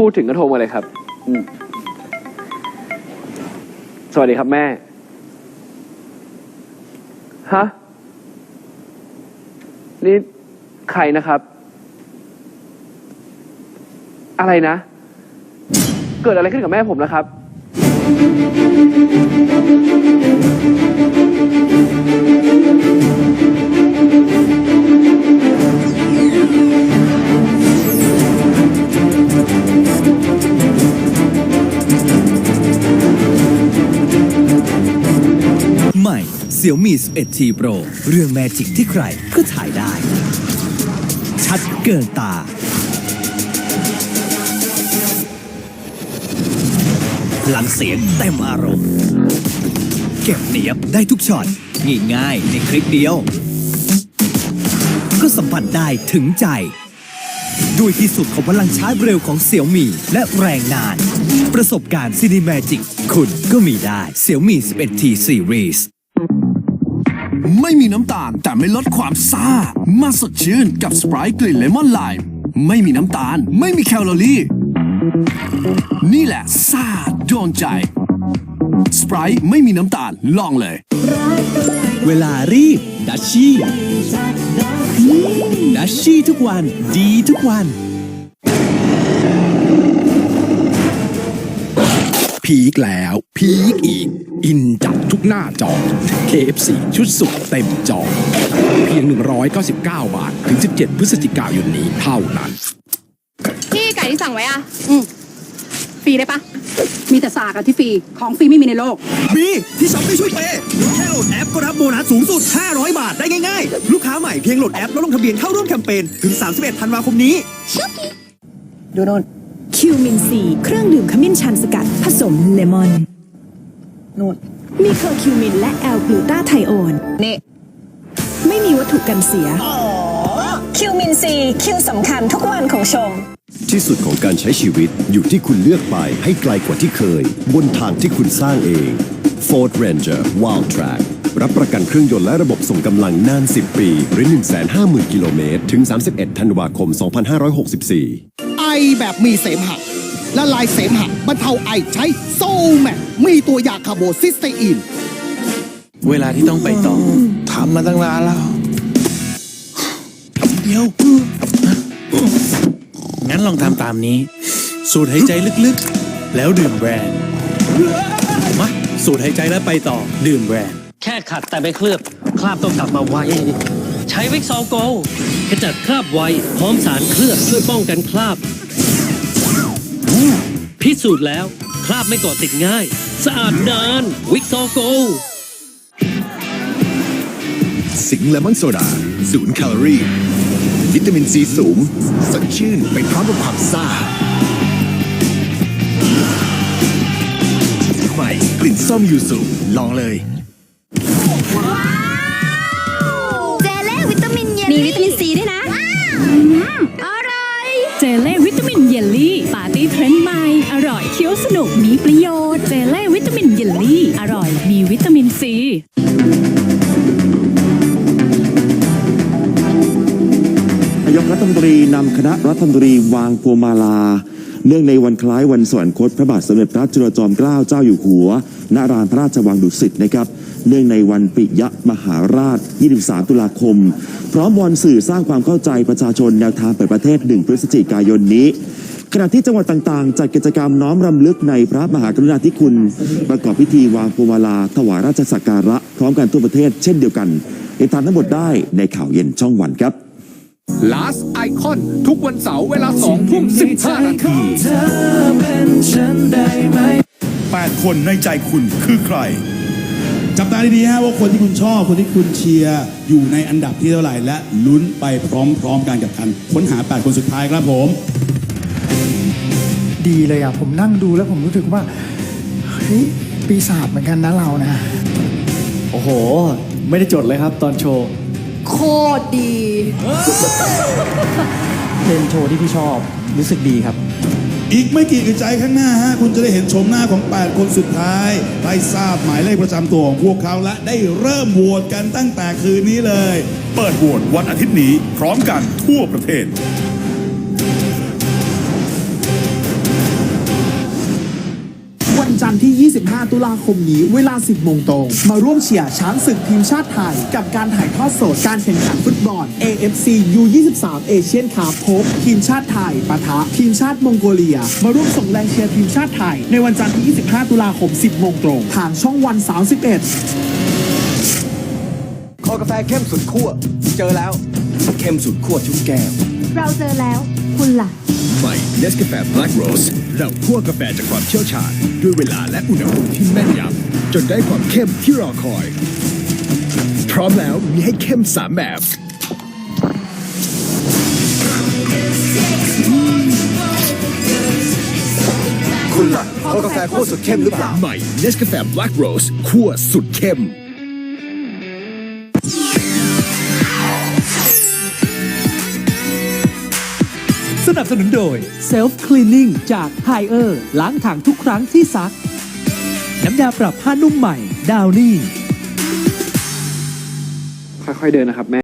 พูดถึงก็โทรมาเลยครับอืมสวัสดีครับแม่ ฮะ นี่ใครนะครับ อะไรนะ เกิดอะไรขึ้นกับแม่ผมนะครับให ม่ Xiaomi 11 T Pro เรื่องแมจิกที่ใครก็ถ่ายได้ ชัดเกินตา พลังเสียงเต็มอารมณ์ เก็บเนียบได้ทุกช็อตง่ายๆในคลิปเดียว ก็สัมผัสได้ถึงใจ ด้วยที่สุดของพลังชาร์จเร็วของ Xiaomi และแรงนาน ประสบการณ์ Cinemagic คุณก็มีได้ Xiaomi 11T Series ไม่มีน้ำตาลแต่ไม่ลดความซ่า มาสดชื่นกับส p ร i t e กลิ่นเลมอนไลม์ไม่มีน้ำตาล ไม่มีแคลอรี่ นี่แหละซ่าโดนใจส p ร i t e ไม่มีน้ำตาลลองเลย เวลารีบดัชชี่ดัชชี่ทุกวัน ดีทุกวัน พีคแล้ว พีคอีก อินจัดทุกหน้าจอ KFC ชุดสุดเต็มจอ เพียง 199 บาท ถึง 17 พฤศจิกายนนี้เท่านั้น พี่ไก่ที่สั่งไว้อะ อืมฟรีได้ปะ มีแต่สากอะที่ฟรี ของฟรีไม่มีในโลก มีที่ช้อปปี้ช่วยเปย์แค่โหลดแอปก็รับโบนัสสูงสุด 500 บาทได้ง่ายๆ ลูกค้าใหม่เพียงโหลดแอปแล้วลงทะเบียนเข้าร่วมแคมเปญถึง 31 ธันวาคมนี้ ดูโน่น คิวมินซีเครื่องดื่มขมิ้นชันสกัดผสมเลมอนนู่นมีเคอร์คิวมินและแอลกลูตาไทโอนนี่ไม่มีวัตถุกันเสียคิวมินซีคิวสำคัญทุกวันของชม ที่สุดของการใช้ชีวิตอยู่ที่คุณเลือกไปให้ไกลกว่าที่เคย บนทางที่คุณสร้างเอง Ford Ranger Wild Track รับประกันเครื่องยนต์และระบบส่งกำลังนาน 10 ปี หรือ 150,000 กิโลเมตร ถึง 31 ธันวาคม 2564ไอ แบบมีเสมหะละลายเสมหะบรรเทาไอใช้โซแมกมีตัวยาคาร์โบซิสเตอีน เวลาที่ต้องไปต่อทำมาตั้งนานแล้ว เดี๋ยว งั้นลองทำตามนี้ สูดหายใจลึกๆ แล้วดื่มแบรนด์มาสูดหายใจแล้วไปต่อ ดื่มแบรนด์ แค่ขัดแต่ไม่เคลือบ คราบต้องกลับมาไวใช้วิกซอลโกลขจัดคราบไวพร้อมสารเคลือบช่วยป้องกันคราบ พิสูจน์แล้ว คราบไม่เกาะติดง่าย สะอาดนาน วิกซอลโกลสิงห์เลมอนโซดาศูนย์แคลอรี่ วิตามินซีสูง สดชื่นไปพร้อมกับความซ่าใหม่กลิ่นส้มยูสุลองเลย เจเล่วิตามินเย็นมีวิตามินซีด้วยนะอร่อย เจเล่วิตามินเยลลี่ปาร์ตี้เทรนด์ใหม่อร่อยเคี้ยวสนุกมีประโยชน์เจเล่วิตามินเยลลี่อร่อยมีวิตามินซีนายกรัฐมนตรีนำคณะรัฐมนตรีวางพวงมาลา เนื่องในวันคล้ายวันสวรรคตพระบาทสมเด็จพระจุลจอมเกล้าเจ้าอยู่หัวณลานพระราชวังดุสิตนะครับ เนื่องในวันปิยมหาราช 23 ตุลาคม พร้อมวอนสื่อสร้างความเข้าใจประชาชนแนวทางเปิดประเทศ 1 พฤศจิกายนนี้ขณะที่จังหวัดต่างๆ จัดกิจกรรมน้อมรำลึกในพระมหากรุณาธิคุณ ประกอบพิธีวางพวงมาลา ถวายราชสักการะ พร้อมกันทั่วประเทศเช่นเดียวกันติดตามทั้งหมดได้ในข่าวเย็นช่องวันครับ Last Icon ทุกวันเสาร์เวลา2ทุ่ม15นาที8คนในใจคุณคือใคร จับตาดีๆฮะว่าคนที่คุณชอบ คนที่คุณเชียร์อยู่ในอันดับที่เท่าไหร่ และลุ้นไปพร้อมๆกันกับการค้นหา 8 คนสุดท้ายครับผม ดีเลยอะ ผมนั่งดูแล้วผมรู้สึกว่า เฮ้ย ปีศาจเหมือนกันนะเรานะ โอ้โห ไม่ได้จดเลยครับตอนโชว์ โคตรดีเป็นโชว์ที่พี่ชอบรู้สึกดีครับ อีกไม่กี่อึดใจข้างหน้าฮะ คุณจะได้เห็นชมหน้าของ 8 คนสุดท้ายได้ทราบหมายเลขประจำตัวของพวกเขาและได้เริ่มโหวตกันตั้งแต่คืนนี้เลย เปิดโหวตวันอาทิตย์นี้พร้อมกันทั่วประเทศ นทร์ที่ 25 ตุลาคมนี้เวลา 10 โมงตรง มาร่วมเชียร์ช้างศึกทีมชาติไทย กับการถ่ายทอดสดการแข่งขันฟุตบอล AFC U23 เอเชียนคัพพบ ทีมชาติไทยปะทะ ทีมชาติมองโกเลีย มาร่วมส่งแรงเชียร์ทีมชาติไทย ในวันจันทร์ที่ 25 ตุลาคม 10 โมงตรงทางช่องวัน 31คอกาแฟเข้มสุดขั้วเจอแล้วเข้มสุดขั้วทุกแก้ว เราเจอแล้ว คุณล่ะ ใหม่เนสกาแฟ Black Rose เราคั่วกาแฟจากความเชี่ยวชาญ ด้วยเวลาและอุณหภูมิที่แม่นยำจนได้ความเข้มที่รอคอย พร้อมแล้วมีให้เข้ม 3 แบบ คุณล่ะเอากาแฟขั้วสุดเข้มหรือเปล่า ใหม่เนสกาแฟ Black Rose คั่วสุดเข้ม นับสนุนโดย Self Cleaning จาก h i เออร์ล้างถังทุกครั้งที่ซัก น้ำยาปรับผ้านุ่มใหม่ดาวนี่ ค่อยๆเดินนะครับแม่